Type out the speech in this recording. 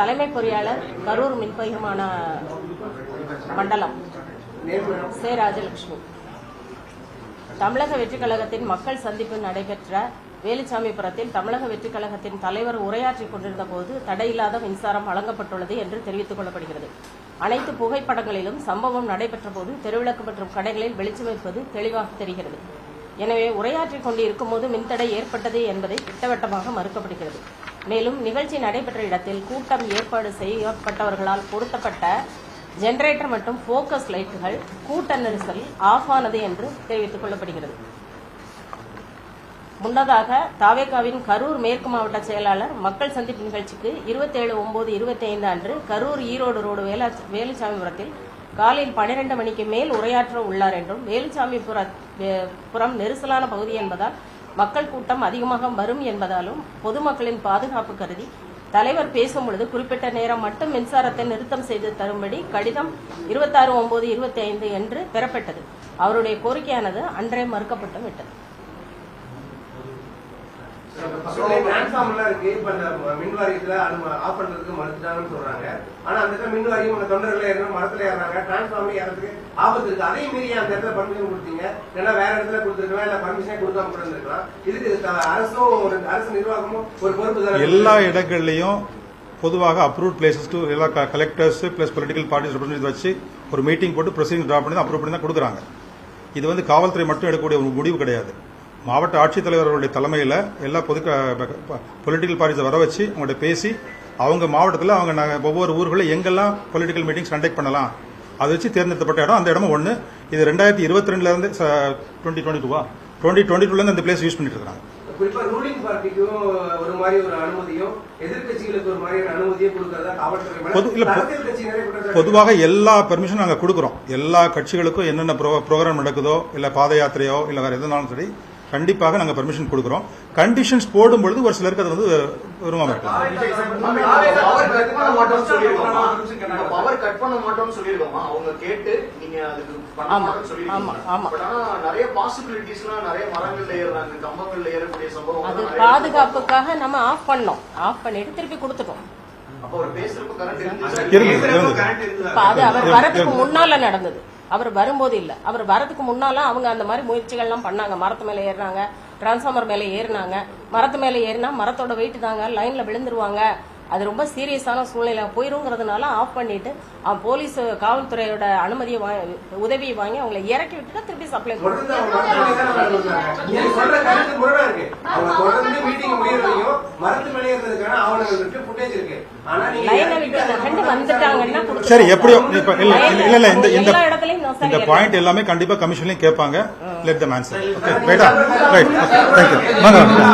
தலைமை பொறியாளர் கரூர் மின்பகிமான மண்டலம் சே. ராஜலட்சுமி. தமிழக வெற்றிக் கழகத்தின் மக்கள் சந்திப்பு நடைபெற்ற வேலுச்சாமிபுரத்தில் தமிழக வெற்றிக் கழகத்தின் தலைவர் உரையாற்றிக் கொண்டிருந்த போது தடையில்லாத மின்சாரம் வழங்கப்பட்டுள்ளது என்று தெரிவித்துக் கொள்ளப்படுகிறது. அனைத்து புகைப்படங்களிலும் சம்பவம் நடைபெற்ற போது தெருவிளக்கு மற்றும் கடைகளில் வெளிச்சமைப்பது தெளிவாக தெரிகிறது. எனவே உரையாற்றிக் கொண்டு இருக்கும்போது மின்தடை ஏற்பட்டது என்பதை திட்டவட்டமாக மறுக்கப்படுகிறது. மேலும் நிகழ்ச்சி நடைபெற்ற இடத்தில் கூட்டம் ஏற்பாடு செய்யப்பட்டவர்களால் பொருத்தப்பட்ட ஜெனரேட்டர் மற்றும் போக்கஸ் லைட்டுகள் கூட்ட நெரிசல் ஆஃப் ஆனது என்று தெரிவித்துக் கொள்ளப்படுகிறது. முன்னதாக தாவேகாவின் கரூர் மேற்கு மாவட்ட செயலாளர் மக்கள் சந்திப்பு நிகழ்ச்சிக்கு இருபத்தேழு ஒன்பது இருபத்தி ஐந்து அன்று கரூர் ஈரோடு ரோடு வேலா வேலுசாமிபுரத்தில் காலையில் பனிரெண்டு மணிக்கு மேல் உரையாற்ற உள்ளார் என்றும் வேலுசாமிபுரம் புறம் நெரிசலான பகுதி என்பதால் மக்கள் கூட்டம் அதிகமாக வரும் என்பதாலும் பொதுமக்களின் பாதுகாப்பு கருதி தலைவர் பேசும் பொழுது குறிப்பிட்ட நேரம் மட்டும் மின்சாரத்தை நிறுத்தம் செய்து தரும்படி கடிதம் இருபத்தாறு ஒன்பது இருபத்தி ஐந்து என்று பெறப்பட்டது. அவருடைய கோரிக்கையானது அன்றே மறுக்கப்பட்டு விட்டது. டிரான்ஸ்ஃபார்மர்லாம் இருக்கு இப்ப இந்த மின் வாரியத்துல அது ஆஃப் பண்றதுக்கு மறுத்துட்டாங்கன்னு சொல்றாங்க. ஆனா அந்த இடத்துல மின் வாரியம் உங்க தொண்டர்கள் ஏறணும் மரத்துல ஏறாங்க டிரான்ஸ்ஃபார்மர் ஏறதுக்கு ஆபத்து இருக்கு. அதையும் மீறி அந்த இடத்துல பர்மிஷன் கொடுத்தீங்க. இல்லைன்னா வேற இடத்துல கொடுத்துருக்கலாம் இல்ல பர்மிஷனே கொடுக்காம கூட இருந்திருக்கலாம். இதுக்கு த- அரசும் ஒரு அரசு நிர்வாகமும் ஒரு பொறுப்பு எல்லா இடங்கள்லையும் பொதுவாக அப்ரூவ் பிளேசஸ் டு எல்லா collectors plus political parties representative வச்சு ஒரு மீட்டிங் போட்டு ப்ரொசீடிங் ட்ரா பண்ணி அப்ரூவ் பண்ணி தான் கொடுக்குறாங்க. இது வந்து காவல்துறை மட்டும் எடுக்கக்கூடிய ஒரு முடிவு கிடையாது. மாவட்ட ஆட்சித்தலைவர்களுடைய தலைமையில் எல்லா பொது பொலிட்டிக்கல் பார்ட்டிஸை வர வச்சு அவங்கள்ட்ட பேசி அவங்க மாவட்டத்தில் அவங்க நாங்க ஒவ்வொரு ஊர்களில் எங்கெல்லாம் பொலிட்டிக்கல் மீட்டிங்ஸ் கண்டக்ட் பண்ணலாம் அதை வச்சு தேர்ந்தெடுக்கப்பட்ட இடம். அந்த இடமும் ஒன்று இது ரெண்டாயிரத்தி இருபத்தி ரெண்டுலேருந்து டுவெண்ட்டி டுவெண்ட்டி டூவா டுவெண்ட்டி டுவெண்ட்டி டூலேருந்து அந்த பிளேஸ் யூஸ் பண்ணிட்டு இருக்காங்க. குறிப்பா ரூலிங் பார்ட்டிக்கும் ஒரு மாதிரி ஒரு அனுமதியும் எதிர்க்கட்சிகளுக்கு ஒரு மாதிரியான அனுமதியும் கொடுக்கறதா காவல்துறை மேல பொது- இல்ல, பொ- அரசியல் கட்சி நிறைய குற்றச்சாட்டு பொதுவாக எல்லா பெர்மிஷனும் நாங்கள் கொடுக்குறோம். எல்லா கட்சிகளுக்கும் என்னென்ன ப்ரோ- ப்ரோக்ராம் நடக்குதோ இல்லை பாத யாத்திரையோ இல்லை வேறு எதுனாலும் சரி கண்டிப்பாக நாங்கள் பெர்மிஷன் கொடுக்குறோம். கண்டிஷன்ஸ் போடும் பொழுது ஒரு சிலருக்கு அது வந்து விரும்பாம அது பாதுகாப்புக்காக நம்ம ஆஃப் பண்ணோம். ஆஃப் பண்ணிட்டு திருப்பி கொடுத்துட்டோம். அது அவர் வரதுக்கு முன்னால நடந்தது. அவர் வரும்போது இல்ல. அவர் வரதுக்கு முன்னால அவங்க அந்த மாதிரி முயற்சிகள்லாம் பண்ணாங்க. மரத்து மேல ஏறினாங்க டிரான்ஸ்ஃபார்மர் மேல ஏறினாங்க. மரத்து மேல ஏறினா மரத்தோட வெயிட் தாங்க லைன்ல விழுந்துருவாங்க. அது ரொம்ப சீரியஸான சூழ்நிலை. போயிருங்கிறதுனால ஆஃப் பண்ணிட்டு அவன் போலீஸ் காவல்துறையோட அனுமதியை உதவியை வாங்கி அவங்களை இறக்கி விட்டுட்டு திருப்பி சப்ளை. சரி எப்படியோ இல்ல இல்ல இந்த இந்த பாயிண்ட் எல்லாமே கண்டிப்பா கமிஷன்லயும் கேட்பாங்க. Let them answer okay right thank you வாங்க வாங்க.